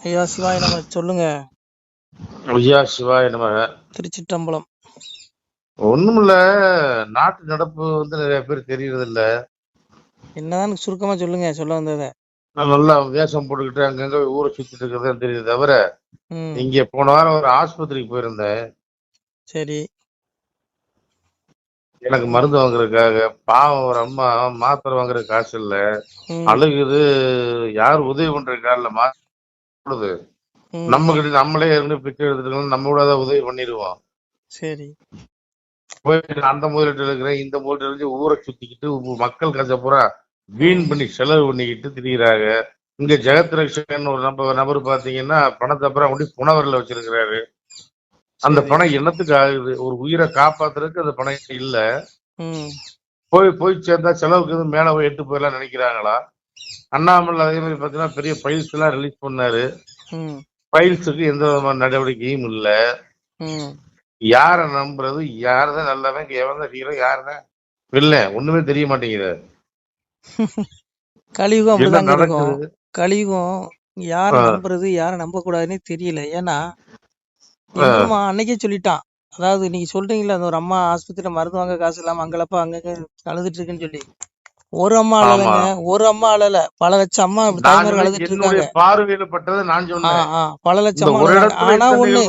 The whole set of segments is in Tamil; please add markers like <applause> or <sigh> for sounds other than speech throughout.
ஐயா சிவாய நம்ம சொல்லுங்க. ஐயா சிவாய நம. திருச்சிற்றம்பலம். ஒண்ணுமில்ல நாட்டு நடப்பு வந்து நிறைய பேர் தெரியறது இல்ல என்னதான் சுருக்கமா சொல்லுங்க சொல்ல வந்தத. நான் நல்லா வேஷம் போட்டுக்கிட்டு அங்கங்க ஊரை சுத்திட்டு இருக்கிறது தெரியுது தவிர இங்க போன வாரம் ஒரு ஆஸ்பத்திரிக்கு போயிருந்தேன். சரி. எனக்கு மருந்து வாங்குறதுக்காக பாவம் ஒரு அம்மா மாத்திரை வாங்குற காசு இல்ல. அழுகுது யார் உதவி பண்றதுக்கா இல்ல ம். நம்ம கிட்ட நம்மளே இருந்து பிச்சை எடுத்துட்டு நம்ம கூட ஏதாவது உதவி பண்ணிடுவோம். சரி. அந்த முதலீட்டு இருக்கிறேன் இந்த முதலீட்டு இருந்து ஊரை சுத்திக்கிட்டு மக்கள் காசை பூரா வீண் பண்ணி செலவு பண்ணிக்கிட்டு திரியிறாங்க. இங்க ஜெகத் ரக்ஷகன் ஒரு நபர் நபர் பாத்தீங்கன்னா பணத்தை அப்புறம் கொண்டு புனவரில் வச்சிருக்கிறாரு. அந்த பணம் என்னத்துக்கு ஆகுது? ஒரு உயிரை காப்பாத்துறதுக்கு அந்த பணம் இல்ல. போய் போய் சேர்ந்தா செலவுக்கு மேல போய் எட்டு போயிடலாம் நினைக்கிறாங்களா? அண்ணாமலை அதே மாதிரி பாத்தீங்கன்னா பெரிய பைல்ஸ் எல்லாம் ரிலீஸ் பண்ணாரு. ம். பைல்ஸுக்கு எந்த விதமான நடவடிக்கையும் இல்ல. யார நம்புறது யாருதான் நல்லவன் எவன் ஹீரோ யாருதான் வில்லன் ஒண்ணுமே தெரிய மாட்டேங்குது. கலியுகம் நடக்குது? கலியுகம் யார நம்புறது யார நம்ப கூடாதுன்னே தெரியல. ஏன்னா அன்னைக்கே சொல்லிட்டான். அதாவது நீங்க சொல்றீங்களா அந்த ஒரு அம்மா ஆஸ்பத்திரியில மருந்து வாங்க காசு இல்லாம அங்கலப்பா அங்க அழுதுட்டு இருக்குன்னு சொல்லி. ஒரு அம்மா அழலைங்க. ஒரு அம்மா அழல. பல லட்சம் அம்மா தாய்மார்கள் அழுதுட்டு இருக்காங்க. பார்வையில பட்டதை நான் சொன்னேன். பல லட்சம் ஆனா ஒண்ணு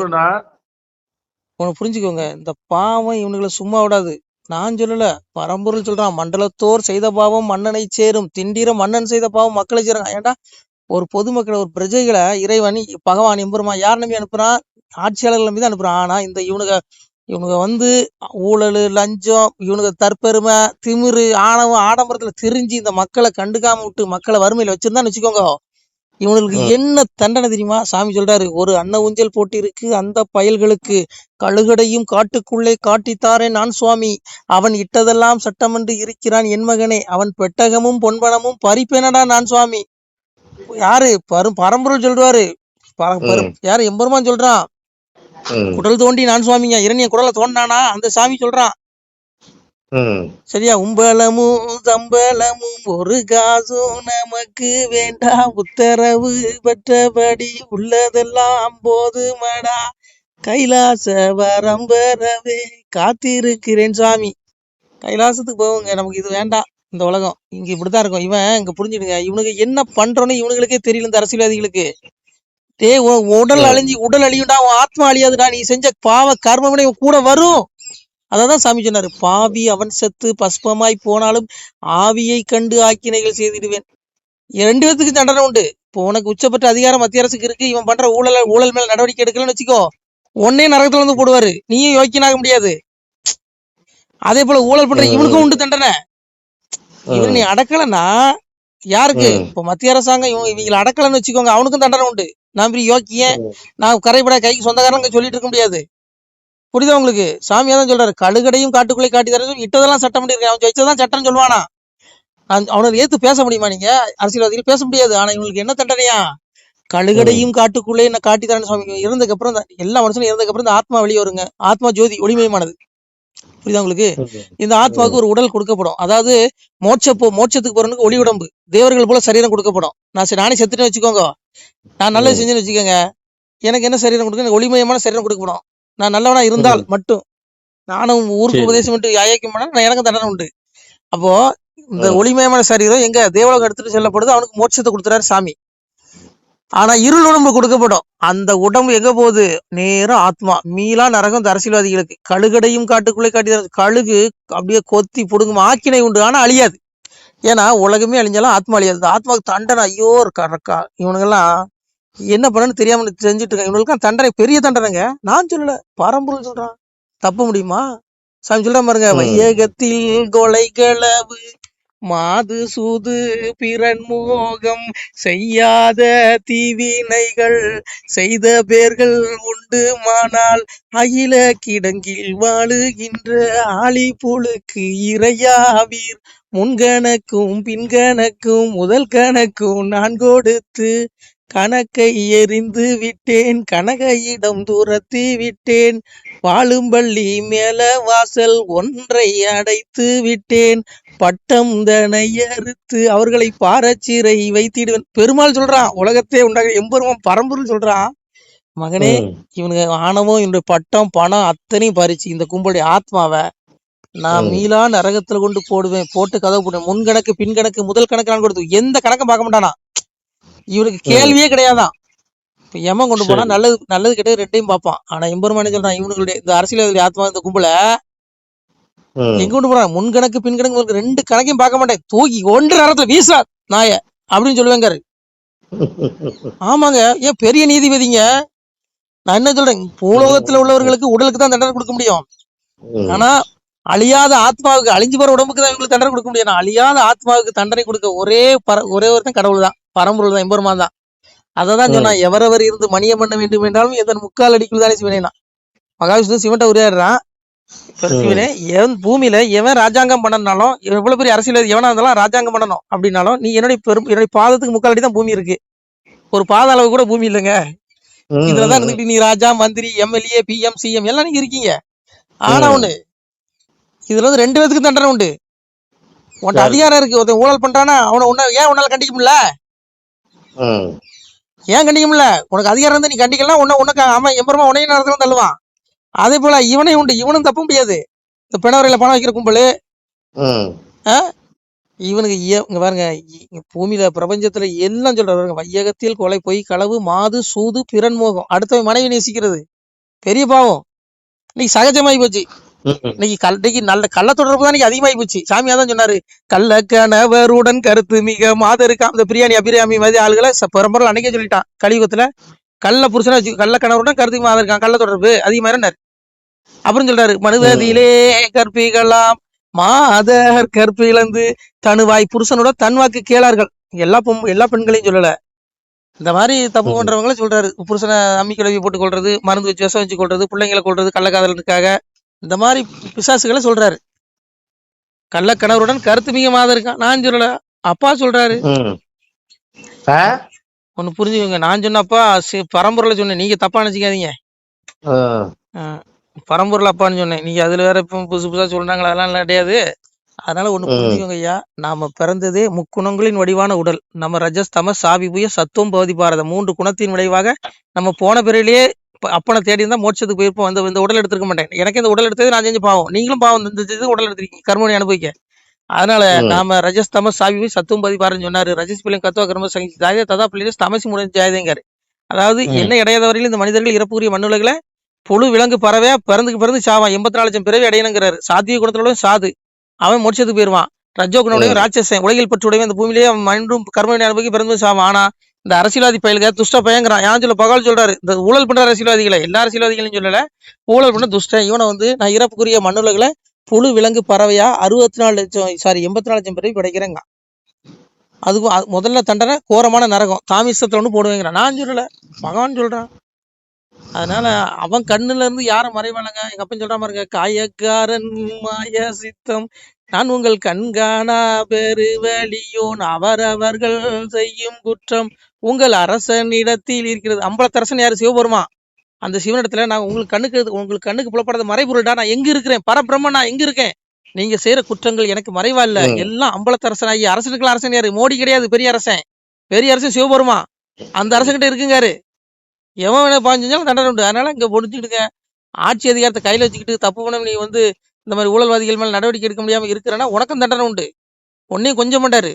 ஒண்ணு புரிஞ்சுக்கோங்க. இந்த பாவம் இவனுங்களை சும்மா விடாது. நான் சொல்லல. பரம்பொருள் சொல்றான். மண்டலத்தோர் செய்த பாவம் மன்னனை சேரும். திண்டிர மன்னன் செய்த பாவம் மக்களை சேரும். ஏன்டா? ஒரு பொதுமக்களை ஒரு பிரஜைகளை இறைவன் பகவான் எம்பெருமா யார் நம்பி அனுப்புறான்? ஆட்சியாளர்கள் நம்பி தான் அனுப்புறான். ஆனா இந்த இவனுங்க இவனுங்க வந்து ஊழல் லஞ்சம் இவனுங்க தற்பெருமை திமிரு ஆணவம் ஆடம்பரத்துல திரிஞ்சு இந்த மக்களை கண்டுக்காம விட்டு மக்களை வறுமையில வச்சிருந்தான்னு வச்சுக்கோங்க. இவனுக்கு என்ன தண்டனை தெரியுமா? சாமி சொல்றாரு ஒரு அன்ன ஊஞ்சல் போட்டிருக்கு அந்த பயல்களுக்கு கழுகடையும் காட்டுக்குள்ளே காட்டித்தாரேன் நான் சுவாமி. அவன் இட்டதெல்லாம் சட்டமென்று இருக்கிறான் என் மகனே. அவன் பெட்டகமும் பொன்பணமும் பறிப்பேனடா நான் சுவாமி. யாரு? பரும் பரம்பொருள் சொல்றாரு. யாரு? எம்பெருமான் சொல்றான். குடல் தோண்டி நான் சுவாமிங்க இரணிய குடலை தோண்டானா அந்த சாமி சொல்றான். சரியா? உம்பளமும் சம்பளமும் ஒரு காசும் நமக்கு வேண்டாம் உத்தரவு பெற்றபடி உள்ளதெல்லாம் போதுமடா. கைலாச வரம் பெறவே காத்திருக்கிறேன் சாமி. கைலாசத்துக்கு போவோங்க நமக்கு இது வேண்டாம் இந்த உலகம். இங்க இப்படித்தான் இருக்கும். இவன் இங்க புரிஞ்சுடுங்க இவனுக்கு என்ன பண்றோன்னு இவனுங்களுக்கே தெரியல இந்த அரசியல்வாதிகளுக்கு. உன் உடல். அழிஞ்சு உடல் அழியும்டா உன் ஆத்மா அழியாதுடா நீ செஞ்ச பாவ கர்மவினை கூட வரும். அததான் சாமி சொன்னாரு பாவி அவன் செத்து பஸ்பமாய் போனாலும் ஆவியை கண்டு ஆக்கினைகள் செய்திடுவேன். ரெண்டு பேத்துக்கு தண்டனை உண்டு. இப்போ உனக்கு உச்சப்பட்ட அதிகாரம் மத்திய அரசுக்கு இருக்கு இவன் பண்ற ஊழல் ஊழல் மேல நடவடிக்கை எடுக்கலன்னு வச்சுக்கோ. உன்னே நரகத்துல வந்து போடுவாரு. நீயும் யோக்கியனாக முடியாது. அதே போல ஊழல் பண்ற இவனுக்கும் உண்டு தண்டனை. இவன் நீ அடக்கலன்னா யாருக்கு? இப்போ மத்திய அரசாங்கம் இவங்க இவங்களை அடக்கலன்னு வச்சுக்கோங்க அவனுக்கும் தண்டனை உண்டு. நான் பெரிய யோக்கியன் நான் கரைபட கைக்கு சொந்தக்காரங்க சொல்லிட்டு இருக்க முடியாது. புரியுதா உங்களுக்கு? சாமியா தான் சொல்றாரு கழுகடையும் காட்டுக்குள்ளே காட்டி தர சொல்லி இட்டதெல்லாம் சட்டம் பண்ணிருக்கேன். அவன் ஜெயிச்சதான் சட்டம் சொல்லுவானா? அவனை ஏத்து பேச முடியுமா நீங்க? அரசியல்வாதிகள் பேச முடியாது. ஆனா இவங்களுக்கு என்ன தண்டனையா? கழுகடையும் காட்டுக்குள்ளே என்ன காட்டி தரேன்னு சுவாமி இறந்ததுக்கு அப்புறம் எல்லா மனுஷனும் இறந்ததுக்கு அப்புறம் இந்த ஆத்மா வெளியே வருங்க. ஆத்மா ஜோதி ஒளிமயமானது. புரியுதா உங்களுக்கு? இந்த ஆத்மாவுக்கு ஒரு உடல் கொடுக்கப்படும். அதாவது மோட்ச போ மோட்சத்துக்கு போறவனுக்கு ஒளி உடம்பு. தேவர்கள் போல சரீரம் கொடுக்கப்படும். நான் சரி நானே செத்துட்டேன்னு வச்சுக்கோங்க. நான் நல்லது செஞ்சேன்னு வச்சுக்கோங்க. எனக்கு என்ன சரீரம் கொடுக்க எனக்கு ஒளிமயமான சரீரம் கொடுக்கப்படும். நான் நல்லவனா இருந்தால். மட்டும். நானும் ஊருக்கு உபதேசம் பண்ணிட்டு யாயக்கம் நான் எனக்கு தண்டனை உண்டு. அப்போ இந்த ஒளிமயமான சரீரம் எங்க தேவலோகம் எடுத்துட்டு செல்லப்படுது? அவனுக்கு மோட்சத்தை கொடுத்துறாரு சாமி. ஆனா இருள் உடம்பு கொடுக்கப்படும். அந்த உடம்பு எங்க போகுது? நேரம் ஆத்மா. மீளா நரகம் அரசியல்வாதிகளுக்கு. கழுகடையும் காட்டுக்குள்ளே காட்டி கழுகு அப்படியே கொத்தி புடுங்கும் ஆக்கினை உண்டு. ஆனா அழியாது. ஏன்னா உலகமே அழிஞ்சாலும் ஆத்மா அழியாது. ஆத்மாவுக்கு தண்டனை ஐயோ கறக்கா இவனுங்கெல்லாம் என்ன பண்ணணும்னு தெரியாம செஞ்சுட்டு இருக்காங்க. இவனுக்கு தண்டனை பெரிய தண்டனைங்க. நான் சொல்லல. பரம்பொருள் சொல்றான். தப்ப முடியுமா? சாமி சொல்ற பாருங்க. வையகத்தில் கொலைகளவு மாது சூது பிறன் மோகம் செய்யாத தீவினைகள் செய்த பேர்கள் உண்டுமானால் அகில கிடங்கில் வாழுகின்ற ஆளி புழுக்கு இறையாவீர். முன்கணக்கும் பின்கணக்கும் முதல் கணக்கும் நான் கொடுத்து கணக்கை எறிந்து விட்டேன் கனகையிடம் துரத்தி விட்டேன் வாழும் பள்ளி மேல வாசல் ஒன்றை அடைத்து விட்டேன் பட்டம் தனை அறுத்து அவர்களை பாரச்சிறை வைத்திடுவேன் பெருமாள் சொல்றான் உலகத்தை உண்டாக எம்பெருமான் பரம்பொருள் சொல்றான் மகனே. இவனுக்கு ஆணவம் இவனுடைய பட்டம் பணம் அத்தனையும் பறிச்சு இந்த கும்பலுடைய ஆத்மாவை நான். மீளா நரகத்துல கொண்டு போடுவேன் போட்டு கதவு போடுவேன் முன் கணக்கு பின் கணக்கு முதல் கணக்கு நான் கொடுத்து எந்த கணக்கும் பார்க்க மாட்டானா இவனுக்கு கேள்வியே கிடையாதான். இப்ப எமன் கொண்டு போனா. நல்லது நல்லது கெட்டது ரெண்டையும் பார்ப்பான். ஆனா எம்பெருமானே சொல்றான்? இவனுடைய இந்த அரசியல் ஆத்மா இந்த கும்பல. எங்க கொண்டு போறான்? முன் கணக்கு பின் கணக்கு முதல் கணக்கு ரெண்டு கணக்கையும் பார்க்க மாட்டேன். தூக்கி ஒன்று நேரத்துல வீசா நாய. அப்படின்னு சொல்லுவேங்காரு. <laughs> ஆமாங்க. ஏன் பெரிய நீதிபதிங்க? நான் என்ன சொல்றேன்? பூலோகத்துல உள்ளவர்களுக்கு உடலுக்கு தான் தண்டனை கொடுக்க முடியும். ஆனா அழியாத ஆத்மாவுக்கு அழிஞ்சு போற உடம்புக்கு தான் இவங்களுக்கு தண்டனை கொடுக்க முடியும். அழியாத ஆத்மாவுக்கு தண்டனை கொடுக்க ஒரே பர ஒரே ஒருத்தன் கடவுள் தான் பரம்பொருள் தான் எம்பெருமான் தான். அதை தான் சொன்னா எவரவர் இருந்து மணியம் பண்ண வேண்டும் என்றாலும் எதன் முக்கால் அடிக்குள் தானே சிவனேனா மகாவிஷ்ணு சிவன்ட்ட உரையாடுறான். சிவனே எவன் பூமியில எவன் ராஜாங்கம் பண்ணனாலும் எவ்வளவு பெரிய அரசியல் எவனா இருந்தாலும் ராஜாங்கம் பண்ணணும் அப்படின்னாலும் நீ என்னுடைய பெரும் என்னுடைய பாதத்துக்கு முக்கால் அடி தான் பூமி இருக்கு. ஒரு பாத அளவு கூட பூமி இல்லைங்க. இதுலதான் இருந்துட்டு நீ ராஜா மந்திரி எம்எல்ஏ பிஎம் சிஎம் எல்லாம் நீங்க இருக்கீங்க. ஆனா. ஒண்ணு இதுல வந்து ரெண்டு பேத்துக்கு தண்டனை உண்டு உன்கிட்ட சரி. அதிகாரம் இருக்கு ஒருத்தன் ஊழல் பண்றானா அவனை உன்ன ஏன் உன்னால கண்டிக்க முடியல. ஏன் கண்டிக்க முடியல உனக்கு அதிகாரம் இருந்து நீ கண்டிக்கலாம் உன்ன உனக்கு அவன் எம்பரமா உனையும் நடத்தலாம் தள்ளுவான் அதே போல இவனே உண்டு இவனும் தப்ப முடியாது இந்த பிணவரையில பணம் வைக்கிற கும்பல். இவனுக்கு இங்க பாருங்க பூமியில பிரபஞ்சத்துல எல்லாம் சொல்றாரு பாருங்க. வையகத்தில் கொலை பொய் களவு மாது சூது பிறன் மோகம் அடுத்தவன் மனைவி நேசிக்கிறது பெரிய பாவம் இன்னைக்கு சகஜமாயி போச்சு. இன்னைக்கு கல் இன்னைக்கு நல்ல கள்ள தொடர்பு தான் அதிகமாகி போச்சு. சாமி அதான் சொன்னாரு கள்ள கணவருடன் கருத்து மிக மாதருக்கா இந்த பிரியாணி அபிராமி மாதிரி ஆளுகளை பரம்பரை அன்னைக்கே சொல்லிட்டான். கலியுகத்துல கள்ள புருஷனை வச்சு கள்ள கணவருடன் கருத்து மாதருக்கான் கள்ள தொடர்பு அதிகமாக அப்புறம் சொல்றாரு மனுவதிலே கற்பிகளாம் மாதர் கற்பிழந்து தனுவாய் புருஷனோட தன் வாக்கு கேளார்கள். எல்லா பொம் எல்லா பெண்களையும் சொல்லல. இந்த மாதிரி தப்பு. பண்றவங்கள சொல்றாரு. புருஷனை அம்மி கிளவி போட்டு கொள்றது மருந்து வச்சு விஷம் வச்சு கொள்றது பிள்ளைங்களை கொள்றது கள்ளக்காதலுக்காக இந்த மாதிரி பிசாசுகளை சொல்றாரு. கள்ள கணவருடன் கருத்து மிக மாதம் இருக்கான் நான் சொல்லல. அப்பா சொல்றாரு? ஒன்னு புரிஞ்சுக்கோங்க. நான் சொன்னப்பா பரம்பொருளை சொன்னேன். நீங்க தப்பா நினைச்சுக்காதீங்க. பரம்பொருள் அப்பான்னு சொன்னேன். நீங்க அதுல வேற இப்ப புதுசு புதுசா சொல்றாங்களா? அதெல்லாம் கிடையாது. அதனால ஒண்ணு. புரிஞ்சுக்கோங்க ஐயா. நாம பிறந்ததே முக்குணங்களின் வடிவான உடல். நம்ம ரஜஸ் தமஸ் சாவி புய சத்துவம் பகுதி பாரத மூன்று குணத்தின் விளைவாக நம்ம போன பிறவிலேயே ப- அப்பனை தேடி இருந்தா மோட்சத்துக்கு போயிருப்போம். இந்த இந்த உடல் எடுத்திருக்க மாட்டேன். எனக்கு இந்த உடல் எடுத்தது நான் செஞ்சு பாவம். நீங்களும் பாவம். இந்த உடல் எடுத்திருக்கீங்க. கர்மனை அனுபவிக்க. அதனால. நாம ரஜஸ் தமஸ் சாவி புய சத்துவம் பகுதி பாரன்னு சொன்னாரு. ரஜஸ் பிள்ளைங்க கத்துவ கர்ம சங்கி ஜாதே ததா பிள்ளைங்க தமசி முடிஞ்ச ஜாயதேங்காரு அதாவது. என்ன இடையாத வரையிலும் இந்த மனிதர்கள் இறப்புக்குரிய மண்ணுலகளை புழு விலங்கு பறவை பிறந்துக்கு பிறந்து சாவான். எண்பத்தி நாலு லட்சம் பிறவி அடையணுங்கிறாரு. சாத்திய குணத்தோட சாது. அவன் மோட்சத்துக்கு போயிருவான். ரஜோகுணோடையும் ம். ராட்சசன். உலகில் பற்றுடையும் அந்த பூமியிலேயே மன்றும் கர்மவினை அனுபவிக்க பிறந்து சாவான். ஆனா இந்த அரசியல்வாதி பயிலுக துஷ்ட பயங்கிறான். யான் சொல்ல பகவான் சொல்றாரு. இந்த ஊழல் பண்ற அரசியல்வாதிகளை எல்லா அரசியல்வாதிகளையும் சொல்லல. ஊழல் பண்ண துஷ்டன் இவனை வந்து நான் இறப்புக்குரிய மண்ணுலகளை புழு விலங்கு பறவையா அறுபத்தி நாலு லட்சம் சாரி எண்பத்தி நாலு லட்சம் பேரையும் படைக்கிறேங்க. அதுக்கு அது முதல்ல தண்டனை கோரமான நரகம். தாமிசத்துல ஒன்று போடுவேங்கிறான். நான் சொல்லல. பகவான் சொல்றான். அதனால அவன் கண்ணுல இருந்து யாரும் மறைவானங்க? எங்க அப்பன் சொல்ற பாருங்க காயக்காரன் மாய சித்தம் நான் உங்கள் கண்காணா பெருவழியோன் அவரவர்கள் செய்யும் குற்றம் உங்கள் அரசனிடத்தில் இருக்கிறது. அம்பலத்தரசன் யாரு? சிவபெருமா. அந்த சிவனிடத்துல நான் உங்களுக்கு கண்ணுக்கு உங்களுக்கு கண்ணுக்கு புலப்படாத மறைபொருள்டா நான் எங்க இருக்கிறேன் பரபிரம்ம நான் எங்க இருக்கேன்? நீங்க செய்யற குற்றங்கள் எனக்கு மறைவா இல்ல. எல்லாம் அம்பலத்தரசன் ஆகி அரசனுக்குள்ள அரசன் யாரு? மோடி கிடையாது பெரிய அரசன். பெரிய அரசன் சிவபெருமா. அந்த அரசன்கிட்ட இருக்குங்காரு. எவன் வேணா பாஞ்சு செஞ்சாலும் தண்டனை உண்டு. அதனால இங்க முடிச்சுடுங்க ஆட்சி அதிகாரத்தை கையில வச்சுக்கிட்டு தப்பு பண்ண நீ வந்து இந்த மாதிரி ஊழல்வாதிகள் மேல நடவடிக்கை எடுக்க முடியாம இருக்கிறனா உனக்கும் தண்டனை உண்டு. உன்னையும் கொஞ்சம் மாட்டாரு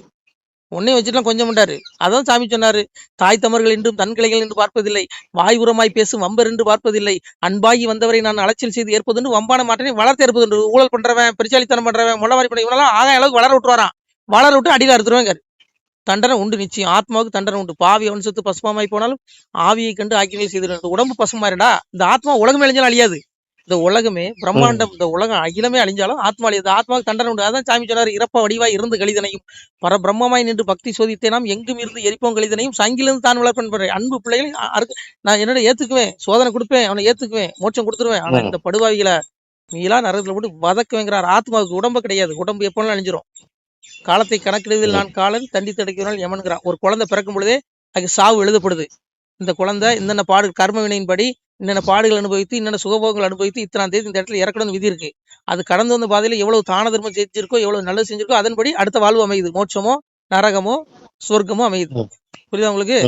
உன்னையும் வச்சுட்டுலாம் கொஞ்சம் மாட்டாரு அதான் சாமி சொன்னாரு. தாய் தமர்கள் என்றும் தன் கிளைகள் என்று பார்ப்பதில்லை. வாய் உரமாய் பேசும் வம்பர் என்று பார்ப்பதில்லை. அன்பாகி வந்தவரை நான் அலைச்சல் செய்து ஏற்பதுண்டு வம்பான மாட்டேனே வளர்த்து ஏற்பதுண்டு ஊழல் பண்றவன் பிரிச்சாலித்தனம் பண்றவன் முள்ளவாரி பண்ண இவனெல்லாம் ஆகாய அளவுக்கு வளர விட்டுவாரான் வளர விட்டு அடியில் அறுத்துருவாங்க தண்டனை உண்டு நிச்சயம். ஆத்மாவுக்கு தண்டனை உண்டு. பாவி வம்சத்து பசுமாய் போனாலும் ஆவியை கண்டு ஆக்கியவே செய்து உடம்பு பசுமாறிடா இந்த ஆத்மா உலகம் அழிஞ்சாலும் அழியாது. இந்த உலகமே பிரம்மாண்டம் இந்த உலகம் அகிலமே அழிஞ்சாலும் ஆத்மா அழியாது ஆத்மாவுக்கு தண்டனை உண்டு. அதான் சாமி சொன்னார் இறப்ப வடிவாய் இருந்து கழிதனையும் பரபிரம்மமாய் நின்று பக்தி சோதித்தே நாம் எங்கும் இருந்து எரிப்போம் கழிதனையும் சங்கிலிருந்து தான் வளர்ப்பேன் பாரு. அன்பு பிள்ளைகளை நான் என்னோட ஏத்துக்குவேன் சோதனை கொடுப்பேன் அவனை ஏத்துக்குவேன் மோட்சம் கொடுத்துருவேன். ஆனா. இந்த படுவாவிகளை நீலா நரகத்துல போட்டு வதக்குவேங்கிறார். ஆத்மாவுக்கு உடம்பு கிடையாது உடம்பு எப்போனாலும் அழிஞ்சிரும். காலத்தை கணக்கிடுவதில் நான் காலன் தண்டி தடைக்கிறான் யமன்கிறான். ஒரு குழந்தை பிறக்கும் பொழுதே அதுக்கு சாவு எழுதப்படுது. இந்த குழந்தை இன்னென்ன பாடு கர்ம வினையின்படி இன்னென்ன பாடுகள் அனுபவித்து இன்னென்ன சுகபோகங்கள் அனுபவித்து இத்தனாம் தேதி இந்த இடத்துல இறக்கணும் விதி இருக்கு. அது கடந்து வந்த பாதையில எவ்வளவு தான தர்மம் செஞ்சிருக்கோ எவ்வளவு நல்லது செஞ்சிருக்கோ அதன்படி அடுத்த வாழ்வு அமையுது. மோட்சமோ நரகமோ சொர்க்கமோ அமையுது. புரியுதா உங்களுக்கு.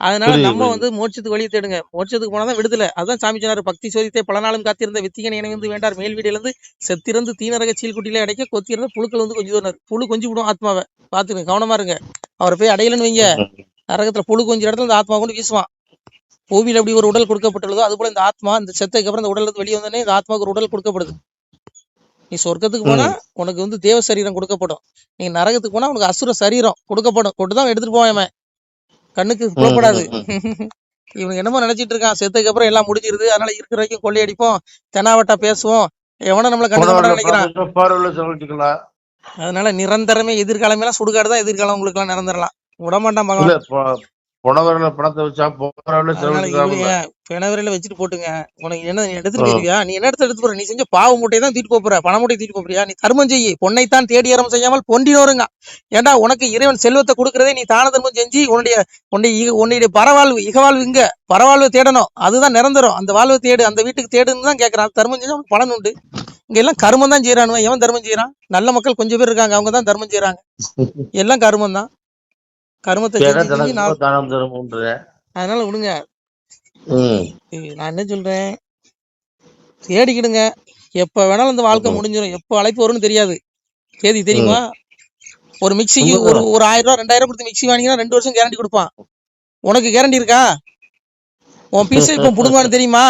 அதனால நம்ம. வந்து மோட்சத்துக்கு வழி தேடுங்க. மோட்சத்துக்கு போனாதான் விடுதலை. அதான் சாமி சொன்னாரு பக்தி சோதித்தை பல நாளும் காத்திருந்த வித்திகன் இணைந்து வேண்டார். மேல் வீடிலிருந்து செத்திறந்து தீனரக சீல் குட்டியில அடைக்க கொத்திருந்த புழுக்கள் வந்து கொஞ்சம் தூரம் புழு கொஞ்சி விடும் ஆத்மாவை. பாத்துங்க கவனமா இருங்க. அவரை போய் அடையலன்னு வைங்க. நரகத்துல புழு கொஞ்சம் இடத்துல இந்த ஆத்மா கொண்டு வீசுவான். பூமியில எப்படி ஒரு உடல் கொடுக்கப்பட்டுள்ளதோ அது போல இந்த ஆத்மா இந்த செத்துக்கு அப்புறம் இந்த உடல் இருந்து வெளியே வந்தோடனே இந்த ஆத்மாவுக்கு ஒரு உடல் கொடுக்கப்படுது. நீ சொர்க்கத்துக்கு போனா உனக்கு வந்து தேவ சரீரம் கொடுக்கப்படும். நீ நரகத்துக்கு போனா உனக்கு அசுர சரீரம் கொடுக்கப்படும். கொண்டுதான் எடுத்துட்டு போவான் <laughs> இவன். கண்ணுக்கு புலப்படாது. இவனுக்கு என்னமோ நினைச்சிட்டு இருக்கான். செத்துக்கு அப்புறம் எல்லாம் முடிஞ்சிருது. அதனால இருக்கிற வரைக்கும் கொள்ளையடிப்போம் தெனாவட்டா பேசுவோம். எவனும் நம்மள மாட்டான்னு நினைக்கிறான். அதனால நிரந்தரமே எதிர்காலம் எல்லாம் சுடுகாடு தான் எதிர்காலம். உங்களுக்கு எல்லாம் நிரந்தரலாம். விடமாட்டான் புனவரில பணத்தை வச்சா புனவரில பிணவரையில வச்சுட்டு போட்டுங்க. உனக்கு என்ன நீ எடுத்துட்டு நீ என்ன எடுத்து எடுத்து போற? நீ செஞ்ச பாவ மூட்டையை தான் தூக்கிட்டு போற பண மூட்டையை தூக்கிட்டு போறியா நீ தர்மம் செய்யி பொன்னைத்தான் தேடி அறம் செய்யாமல் பொண்டினோருங்க ஏன்டா உனக்கு இறைவன் செல்வத்தை கொடுக்கறதே நீ தான தர்மம் செஞ்சு உன்னுடைய உன்னுடைய உன்னுடைய பரவாழ்வு இகவாழ்வு இங்க. பரவாழ்வு தேடணும். அதுதான் நிரந்தரம். அந்த வாழ்வை தேடு அந்த வீட்டுக்கு தேடுன்னு தான் கேட்கறான் தர்மம் செஞ்சா பலன் உண்டு. இங்க எல்லாம் கர்மம் தான் செய்யறானுவன் எவன் தர்மம் செய்யறான் நல்ல மக்கள் கொஞ்சம் பேர் இருக்காங்க. அவங்க தான் தர்மம் செய்யறாங்க எல்லாம் கர்மம் தான். கர்மத்தை அதனால விடுங்க நான் என்ன சொல்றேன்? தேடிக்கிடுங்க. எப்ப வேணாலும் இந்த வாழ்க்கை. முடிஞ்சிடும் எப்ப அழைப்பு வரும்னு தெரியாது. தேதி தெரியுமா? ஒரு மிக்சிக்கு. ஒரு ஒரு ஆயிரம் ரூபாய் ரெண்டாயிரம் கொடுத்து மிக்சி வாங்கினா ரெண்டு வருஷம் கேரண்டி கொடுப்பான். உனக்கு கேரண்டி இருக்கா? உன் பீஸை இப்ப புடுங்குவான்னு தெரியுமா.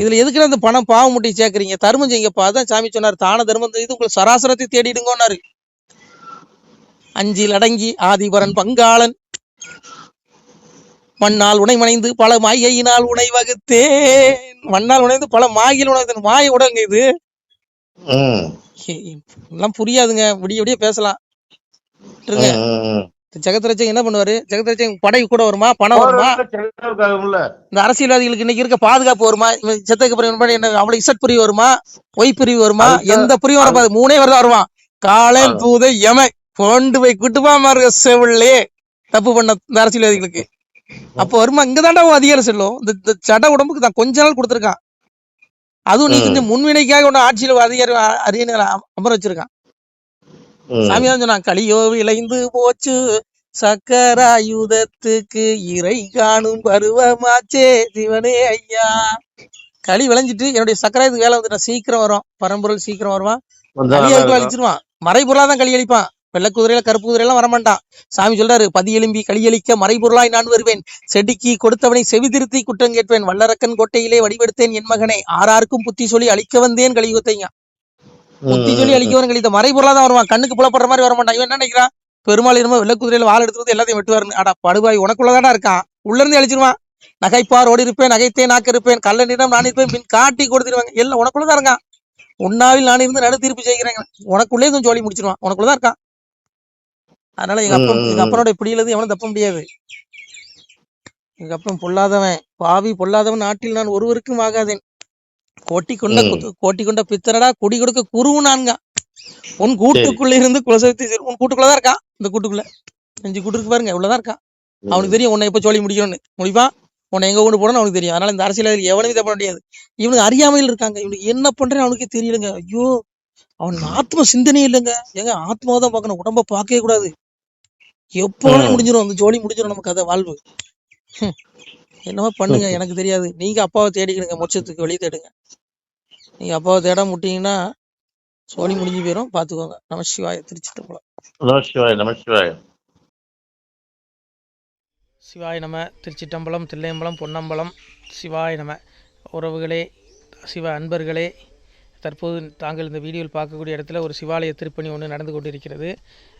இதுல எதுக்கு அந்த பணம் பாவம் முட்டி சேர்க்கறீங்க? தர்மம் செய்யுங்கப்பா. அதான் சாமி சொன்னார். தான தர்மம் செய்து உங்கள் சராசரத்தை தேடிடுங்கன்னாரு. அஞ்சில் அடங்கி ஆதிபரன் பங்காளன். மண்ணால் உணை மணைந்து பல மாயையினால் உணை வகுத்தேன். மண்ணால் உணைந்து பல மாயில் உணவு மாய உடங்க இது. எல்லாம் புரியாதுங்க. விடிய விடிய பேசலாம். ம். ஜெகத்ரட்சன் என்ன பண்ணுவாரு? ஜெகத்ரட்சன் படை கூட வருமா? பணம் வருமா. இந்த அரசியல்வாதிகளுக்கு இன்னைக்கு இருக்க பாதுகாப்பு வருமா? அப்புறம் இவன் என்ன அவ்வளவு இசட் பிரிவு வருமா? ஒய் பிரிவு வருமா? எந்த பிரிவும் வரப்பாது மூணே வரதான் வருவான். காளன் பூதை எம கொண்டு போய் குட்டுமா மார்க செவிலே. தப்பு பண்ண இந்த அரசியல்வாதிகளுக்கு அப்போ வருமா இங்கதான்டா உன் அதிகாரம் செல்லும். இந்த சட உடம்புக்கு தான் கொஞ்ச நாள் கொடுத்துருக்கான். அதுவும் நீ ம். செஞ்ச முன்வினைக்காக உன்னை ஆட்சியில அதிகாரி அரியணை அமர வச்சிருக்கான். சாமி தான் சொன்னான் களியோ விளைந்து போச்சு சக்கராயுதத்துக்கு இறை காணும் பருவமாச்சே சிவனே ஐயா. களி விளைஞ்சிட்டு என்னுடைய சக்கராயுதத்துக்கு வேலை வந்துட்டா சீக்கிரம் வரும். பரம்பொருள் சீக்கிரம் வருவான். வந்தா. அழிச்சிருவான். மறைபொருளா தான் களி அழிப்பான். வெள்ளை குதிரையில கருப்பு குதிரையெல்லாம் வரமாட்டான் சாமி சொல்றாரு பதி எலும்பி களியளிக்க மறைபொருளாய் நான் வருவேன். செடிக்கு கொடுத்தவனை செவிதிருத்தி குற்றம் கேட்பேன். வல்லரக்கன் கோட்டையிலே வடிவெடுத்தேன் என் மகனை. ஆறாருக்கும் புத்தி சொல்லி அழிக்க வந்தேன் கலியுத்தைங்க புத்தி சொல்லி ம். அழிக்கவரும் கழித்த மறைபொருளா தான் வருவான். கண்ணுக்கு புலப்படுற மாதிரி வரமாட்டான் இவன் என்ன நினைக்கிறான்? பெருமாள் என்னமோ வெள்ளை குதிரையில வாள் எடுத்து வந்து எல்லாத்தையும் வெட்டுவாருன்னு. அடா படுபாய் உனக்குள்ளதாடா இருக்கான். உள்ள இருந்து அழிச்சிருவான். நகைப்பார் ஓடி இருப்பேன் நகைத்தே நாக்கு இருப்பேன் கள்ள நிறம் நான் இருப்பேன். பின் காட்டி கொடுத்துருவாங்க. எல்லாம் உனக்குள்ளதான் இருக்கான். உண்ணாவில் நான் இருந்து நடு தீர்ப்பு செய்கிறேன். உனக்குள்ளே கொஞ்சம் ஜோலி முடிச்சிருவான். உனக்குள்ளதான் இருக்கான். அதனால எங்க அப்பன் ம், எங்க அப்பனோட பிடியிலது எவனும் தப்ப முடியாது. எங்க அப்பன் பொல்லாதவன் பாவி பொல்லாதவன் நாட்டில் நான் ஒருவருக்கும் ஆகாதேன். கோட்டி கொண்ட கோட்டி கொண்ட பித்தரடா குடி கொடுக்க குருவு நான்கா உன் கூட்டுக்குள்ள இருந்து குலசக்தி உன் கூட்டுக்குள்ளதான் இருக்கான் இந்த கூட்டுக்குள்ள. அஞ்சு கூட்டு இருக்கு பாருங்க இவ்வளவுதான் இருக்கான் அவனுக்கு தெரியும் உன்னை எப்ப சொல்லி முடிக்கணும்னு முடிப்பான் உன்னை எங்க கொண்டு போறோம்னு அவனுக்கு தெரியும். அதனால இந்த அரசியல் எவனும் இதை பண்ண முடியாது. இவனுக்கு அறியாமையில் இருக்காங்க. இவனுக்கு என்ன பண்றேன்னு அவனுக்கே தெரியலங்க. ஐயோ அவன் ஆத்ம சிந்தனை இல்லைங்க. ஏங்க ஆத்மாவை தான் பார்க்கணும். உடம்ப பார்க்கவே கூடாது. எப்போ. முடிஞ்சிடும் அந்த ஜோலி முடிஞ்சிடும் நமக்கு அதை வாழ்வு. என்னமோ பண்ணுங்க எனக்கு தெரியாது. நீங்க அப்பாவை தேடிக்கிடுங்க மோட்சத்துக்கு வெளியே தேடுங்க. நீங்க அப்பாவை தேட முட்டீங்கன்னா சோழி முடிஞ்சு போயிடும் பாத்துக்கோங்க. நம சிவாய திருச்சிட்டு போலாம். நம சிவாய நம சிவாய. சிவாய நம திருச்சிட்டம்பலம் தில்லையம்பலம் பொன்னம்பலம். சிவாய நம. உறவுகளே சிவ அன்பர்களே தற்போது தாங்கள் இந்த வீடியோவில் பார்க்கக்கூடிய இடத்துல ஒரு சிவாலய திருப்பணி ஒன்று நடந்து கொண்டிருக்கிறது.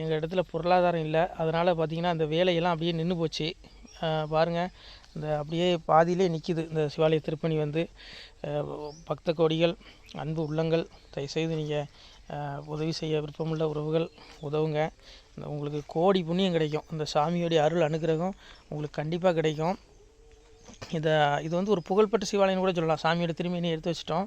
எங்கள் இடத்துல பொருளாதாரம் இல்லை. அதனால் பார்த்திங்கன்னா அந்த வேலையெல்லாம் அப்படியே நின்று போச்சு. பாருங்கள் இந்த அப்படியே பாதியிலே நிற்கிது இந்த சிவாலய திருப்பணி வந்து. பக்த கோடிகள் அன்பு உள்ளங்கள் தயவுசெய்து நீங்கள் உதவி செய்ய விருப்பமுள்ள உறவுகள் உதவுங்க. இந்த உங்களுக்கு கோடி புண்ணியம் கிடைக்கும். இந்த சாமியோடைய அருள் அனுகிரகம் உங்களுக்கு கண்டிப்பாக கிடைக்கும். இதை இது வந்து ஒரு புகழ்பெற்ற சிவாலயம் கூட சொல்லலாம். சாமியோட திரும்பினி எடுத்து வச்சிட்டோம்.